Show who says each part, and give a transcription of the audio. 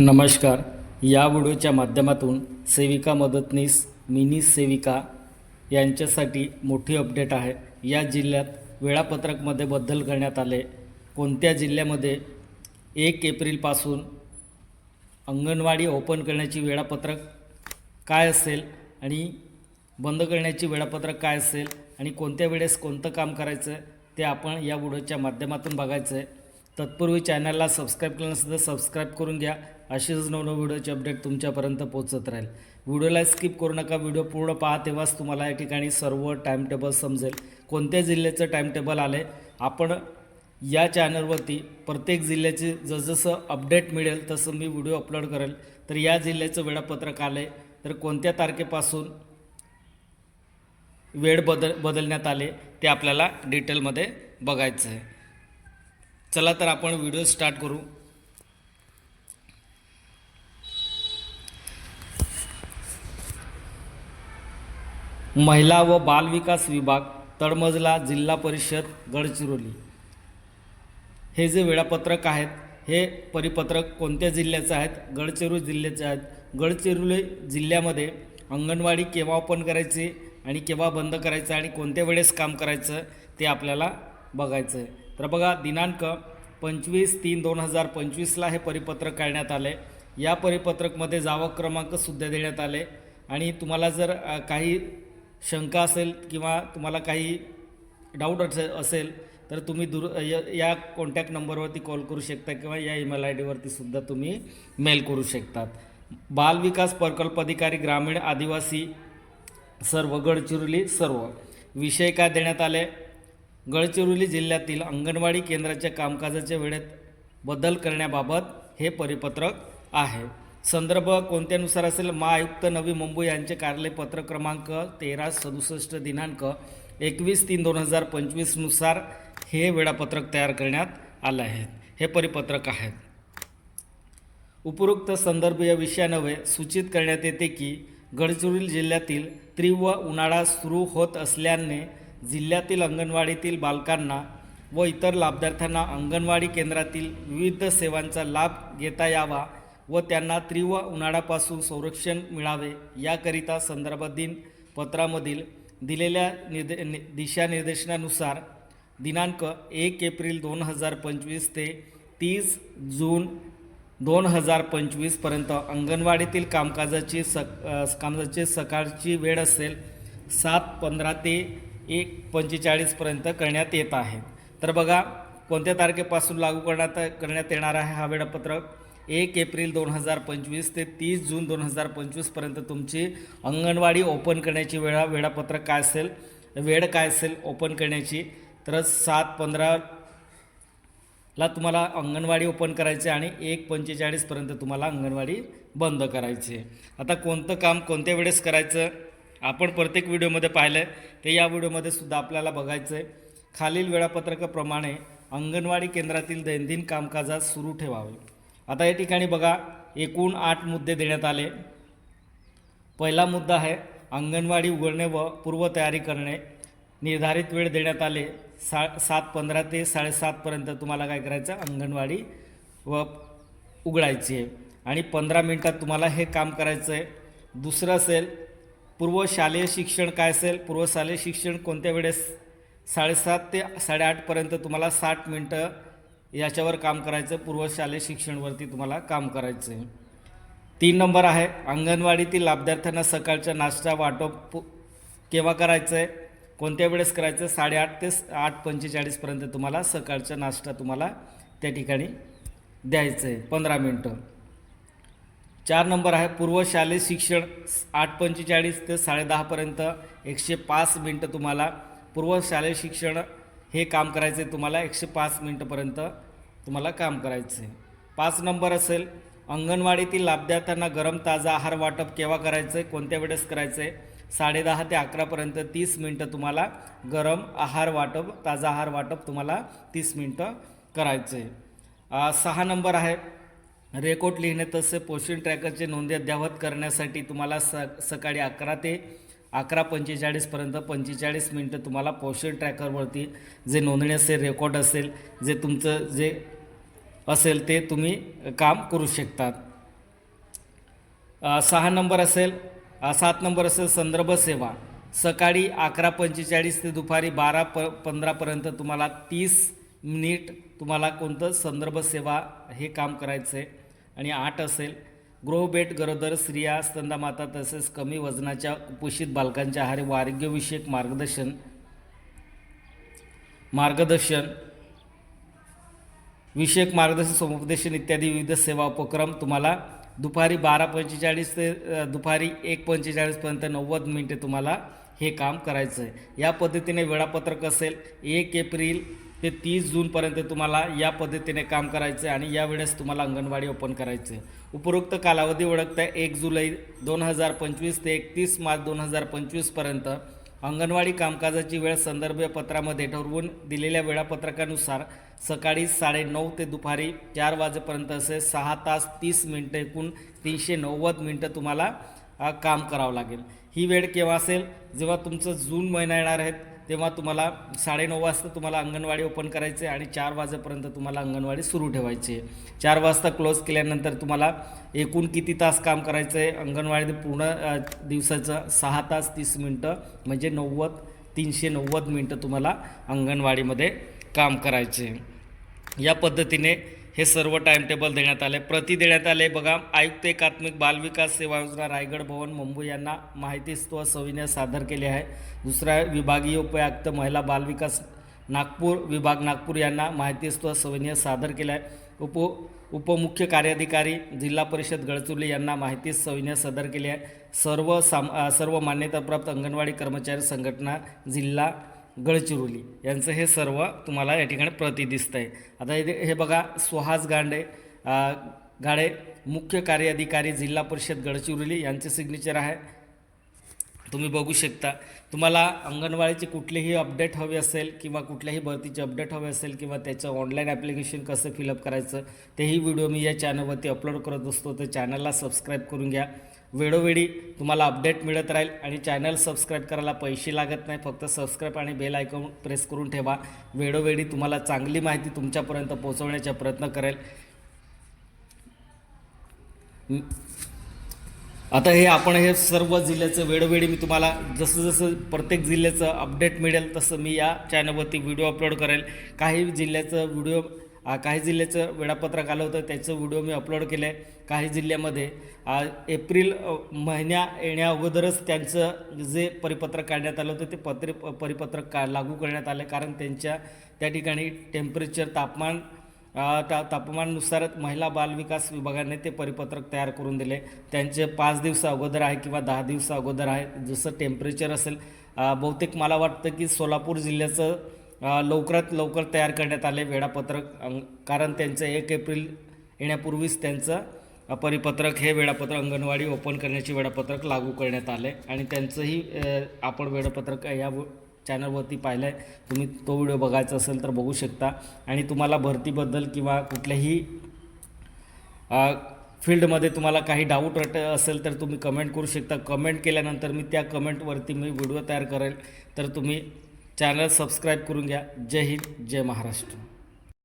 Speaker 1: नमस्कार. या व्हिडिओच्या माध्यमातून सेविका मदतनीस मिनी सेविका यांच्यासाठी मोठी अपडेट आहे. या जिल्ह्यात वेळापत्रकमध्ये बदल करण्यात आले. कोणत्या जिल्ह्यामध्ये? एक एप्रिलपासून अंगणवाडी ओपन करण्याची वेळापत्रक काय असेल आणि बंद करण्याची वेळापत्रक काय असेल आणि कोणत्या वेळेस कोणतं काम करायचं ते आपण या व्हिडिओच्या माध्यमातून बघायचं आहे तत्पूर्वी चॅनलला सबस्क्राईब केलं नसेल तर सबस्क्राईब करून घ्या. असेच नवनव व्हिडिओचे अपडेट तुमच्यापर्यंत पोहोचत राहील. व्हिडिओला स्किप करू नका. व्हिडिओ पूर्ण पहा तेव्हाच तुम्हाला या ठिकाणी सर्व टाईमटेबल समजेल. कोणत्या जिल्ह्याचं टाईमटेबल आलं आपण या चॅनलवरती प्रत्येक जिल्ह्याचे जसजसं अपडेट मिळेल तसं मी व्हिडिओ अपलोड करेल. तर या जिल्ह्याचं वेळापत्रक आलं आहे तर कोणत्या तारखेपासून वेळ बदल बदलण्यात आले ते आपल्याला डिटेलमध्ये बघायचं आहे चला तर आपण व्हिडिओ स्टार्ट करू. महिला व बालविकास विभाग तळमजला जिल्हा परिषद गडचिरोली. हे जे वेळापत्रक आहेत हे परिपत्रक कोणत्या जिल्ह्याचं आहेत? गडचिरोली जिल्ह्याचे आहेत. गडचिरोली जिल्ह्यामध्ये अंगणवाडी केव्हा ओपन करायची आणि केव्हा बंद करायचं आणि कोणत्या वेळेस काम करायचं ते आपल्याला बघायचं आहे तर बघा दिनांक पंचवीस तीन दोन हजार पंचवीसला हे परिपत्रक काढण्यात आले या परिपत्रकमध्ये जावं क्रमांकसुद्धा देण्यात आले आणि तुम्हाला जर काही शंका असेल किंवा तुम्हाला काही डाऊट असे असेल तर तुम्ही दूर य- या कॉन्टॅक्ट नंबरवरती कॉल करू शकता किंवा या ईमेल आय डीवरती सुद्धा तुम्ही मेल करू शकतात. बालविकास प्रकल्प अधिकारी ग्रामीण आदिवासी सर्व गडचिरोली सर्व. विषय काय देण्यात आले? गडचिरोली जिल्ह्यातील अंगणवाडी केंद्राच्या कामकाजाच्या वेळेत बदल करण्याबाबत हे परिपत्रक आहे. संदर्भ कोणत्यानुसार असेल? महाआयुक्त नवी मुंबई यांचे कार्यालय पत्र क्रमांक तेरा सदुसष्ट दिनांक एकवीस तीन दोन हजार पंचवीसनुसार हे वेळापत्रक तयार करण्यात आलं आहे. हे परिपत्रक आहेत उपरोक्त संदर्भ या विषयानवे सूचित करण्यात येते की गडचिरोली जिल्ह्यातील तीव्र उन्हाळा सुरू होत असल्याने जिल्ह्यातील अंगणवाडीतील बालकांना व इतर लाभार्थ्यांना अंगणवाडी केंद्रातील विविध सेवांचा लाभ घेता यावा व त्यांना तीव्र उन्हाळ्यापासून संरक्षण मिळावे याकरिता संदर्भाधीन पत्रामधील दिलेल्या निर्दे नि- दिशानिर्देशनानुसार दिनांक एक एप्रिल दोन हजार पंचवीस ते तीस जून दोन हजार पंचवीसपर्यंत अंगणवाडीतील कामकाजाची सक कामकाजाची सकाळची वेळ असेल सात पंधरा ते एक पंचेचाळीसपर्यंत करण्यात येत आहे. तर बघा कोणत्या तारखेपासून लागू करण्यात करण्यात येणार आहे हा वेळापत्रक? एक एप्रिल दोन हजार पंचवीस ते तीस जून दोन हजार पंचवीसपर्यंत तुमची अंगणवाडी ओपन करण्याची वेळा वेळापत्रक काय असेल? वेळ काय असेल ओपन करण्याची? तर सात पंधरा ला तुम्हाला अंगणवाडी ओपन करायची आणि एक पंचेचाळीसपर्यंत तुम्हाला अंगणवाडी बंद करायची. आहे आता कोणतं काम कोणत्या वेळेस करायचं? आपण प्रत्येक व्हिडिओमध्ये पाहिलं आहे ते या व्हिडिओमध्ये सुद्धा आपल्याला बघायचं आहे खालील वेळापत्रकाप्रमाणे अंगणवाडी केंद्रातील दैनंदिन कामकाजात सुरू ठेवावे. आता या ठिकाणी बघा एकूण आठ मुद्दे देण्यात आले. पहिला मुद्दा आहे अंगणवाडी उघडणे व पूर्वतयारी करणे. निर्धारित वेळ देण्यात आले सा सात पंधरा ते साडेसातपर्यंत तुम्हाला काय करायचं? अंगणवाडी व उघडायची आहे. आणि पंधरा मिनटात तुम्हाला हे काम करायचं आहे. दुसरं असेल पूर्व शालेय शिक्षण काय असेल? पूर्व शालेय शिक्षण कोणत्या वेळेस? साडेसात ते साडेआठपर्यंत तुम्हाला साठ मिनटं याच्यावर काम करायचं पूर्व शालेय शिक्षणवरती तुम्हाला काम करायचं आहे तीन नंबर आहे अंगणवाडीतील लाभार्थ्यांना सकाळचा नाश्ता वाटप केव्हा करायचं आहे कोणत्या वेळेस करायचं साडेआठ ते आठ पंचेचाळीसपर्यंत तुम्हाला सकाळचा नाश्ता तुम्हाला त्या ठिकाणी द्यायचं आहे पंधरा मिनटं. चार नंबर आहे पूर्व शालेय शिक्षण आठ पंचेचाळीस ते साडेदहापर्यंत एकशे पाच मिनटं तुम्हाला पूर्व शालेय शिक्षण हे काम करायचं आहे तुम्हाला एकशे पाच मिनटंपर्यंत तुम्हाला काम करायचं आहे पाच नंबर असेल. अंगणवाडीतील लाभद्यार्थ्यांना गरम ताजा आहार वाटप केव्हा करायचं आहे कोणत्या वेळेस करायचं आहे साडेदहा ते अकरापर्यंत तीस मिनटं तुम्हाला गरम आहार वाटप ताजा आहार वाटप तुम्हाला तीस मिनटं करायचं आहे सहा नंबर आहे. रेकॉर्ड लिहिणे तसे पोषण ट्रॅकरचे नोंदी अद्यावत करण्यासाठी तुम्हाला स सकाळी अकरा ते अकरा पंचेचाळीसपर्यंत पंचेचाळीस मिनटं तुम्हाला पोषण ट्रॅकरवरती जे नोंदणी असेल रेकॉर्ड असेल जे तुमचं जे असेल ते तुम्ही काम करू शकतात. सहा नंबर असेल सात नंबर असेल संदर्भ सेवा. सकाळी अकरा पंचेचाळीस ते दुपारी बारा प पंधरापर्यंत तुम्हाला तीस मिनिट तुम्हाला कोणतं संदर्भ सेवा हे काम करायचं आहे आणि आठ असेल ग्रोबेट गरोदर स्त्रिया स्तंदामाता तसेच कमी वजनाच्या कुपोषित बालकांच्या आहारे व आरोग्यविषयक मार्गदर्शन मार्गदर्शन विषयक मार्गदर्शन समुपदेशन इत्यादी विविध सेवा उपक्रम तुम्हाला दुपारी बारा पंचेचाळीस ते दुपारी एक पंचेचाळीसपर्यंत नव्वद मिनिटे तुम्हाला हे काम करायचं आहे या पद्धतीने वेळापत्रक असेल एक एप्रिल ते तीस जूनपर्यंत तुम्हाला या पद्धतीने काम करायचं आहे आणि यावेळेस तुम्हाला अंगणवाडी ओपन करायचं आहे उपरोक्त कालावधी ओळखता एक जुलै दोन हजार पंचवीस ते एकतीस मार्च दोन हजार पंचवीसपर्यंत अंगणवाडी कामकाजाची वेळ संदर्भ पत्रामध्ये ठरवून दिलेल्या वेळापत्रकानुसार सकाळी साडेनऊ ते दुपारी चार वाजेपर्यंत असे सहा तास तीस मिनटं एकूण तीनशे नव्वद मिनटं तुम्हाला काम करावं लागेल. ही वेळ केव्हा असेल? जेव्हा तुमचं जून महिना येणार आहेत तेव्हा तुम्हाला साडेनऊ वाजता तुम्हाला अंगणवाडी ओपन करायचे आणि चार वाजेपर्यंत तुम्हाला अंगणवाडी सुरू ठेवायची. आहे चार वाजता क्लोज केल्यानंतर तुम्हाला एकूण किती तास काम करायचं आहे अंगणवाडी पूर्ण दिवसाचं सहा तास तीस मिनटं म्हणजे नव्वद तीनशे नव्वद मिनटं तुम्हाला अंगणवाडीमध्ये काम करायचे. या पद्धतीने हे सर्व टाइमटेबल देण्यात आले. प्रति देण्यात आले. बघा आयुक्त एकात्मिक बालविकास सेवा योजना रायगड भवन मुंबई यांना माहितीस्तव सविनय सादर केले आहे. दुसरा विभागीय उपायुक्त महिला बालविकास नागपूर विभाग नागपूर यांना माहितीस्तव सविनय सादर केला आहे. उप उपमुख्य कार्याधिकारी जिल्हा परिषद गडचिरोली यांना माहिती सविनय सादर केली आहे. सर्व साम सर्व मान्यताप्राप्त अंगणवाडी कर्मचारी संघटना जिल्हा गडचिरोली. यांचं हे सर्व तुम्हाला या ठिकाणी प्रति दिसतं आहे आता इथे हे बघा सुहास गांडे गाडे मुख्य कार्याधिकारी जिल्हा परिषद गडचिरोली यांचे सिग्नेचर आहे. तुम्ही बघू शकता. तुम्हाला अंगणवाडीचे कुठलेही अपडेट हवे असेल किंवा कुठल्याही भरतीचे अपडेट हवे असेल किंवा त्याचं ऑनलाईन ॲप्लिकेशन कसं फिलअप करायचं तेही व्हिडिओ मी या चॅनलवरती अपलोड करत असतो. तर चॅनलला सबस्क्राईब करून घ्या. वेळोवेळी तुम्हाला अपडेट मिळत राहील आणि चॅनल सबस्क्राईब करायला पैसे लागत नाही. फक्त सबस्क्राईब आणि बेल आयकॉन प्रेस करून ठेवा. वेळोवेळी तुम्हाला चांगली माहिती तुमच्यापर्यंत पोहोचवण्याचा प्रयत्न करेल. आता हे आपण हे सर्व जिल्ह्याचं वेळोवेळी मी तुम्हाला जसं जसं प्रत्येक जिल्ह्याचं अपडेट मिळेल तसं मी या चॅनलवरती व्हिडिओ अपलोड करेल. काही जिल्ह्याचं व्हिडिओ काही जिल्ह्याचं वेळापत्रक आलं होतं त्याचं व्हिडिओ मी अपलोड केलं आहे काही जिल्ह्यामध्ये एप्रिल महिन्या येण्या अगोदरच त्यांचं जे परिपत्रक काढण्यात आलं होतं ते पत्रे परिपत्रक का लागू करण्यात आलं. कारण त्यांच्या त्या ठिकाणी टेम्परेचर तापमान ता तापमानानुसार महिला बालविकास विभागाने ते परिपत्रक तयार करून दिले त्यांचे पाच दिवस अगोदर आहे किंवा दहा दिवस अगोदर आहे जसं टेम्परेचर असेल. बहुतेक मला वाटतं की सोलापूर जिल्ह्याचं लवकरात लवकर तयार करण्यात आले वेळापत्रक. कारण त्यांचं एक एप्रिल येण्यापूर्वीच त्यांचं परिपत्रक हे वेळापत्रक अंगणवाडी ओपन करण्याचे वेळापत्रक लागू करण्यात आले. आणि त्यांचंही आपण वेळापत्रक या चॅनलवरती पाहिलं आहे तुम्ही तो व्हिडिओ बघायचा असेल तर बघू शकता. आणि तुम्हाला भरतीबद्दल किंवा कुठल्याही फील्डमध्ये तुम्हाला काही डाऊट वाट असेल तर तुम्ही कमेंट करू शकता. कमेंट केल्यानंतर मी त्या कमेंटवरती मी व्हिडिओ तयार करेल. तर तुम्ही चॅनल सबस्क्राईब करून घ्या. जय हिंद जय महाराष्ट्र.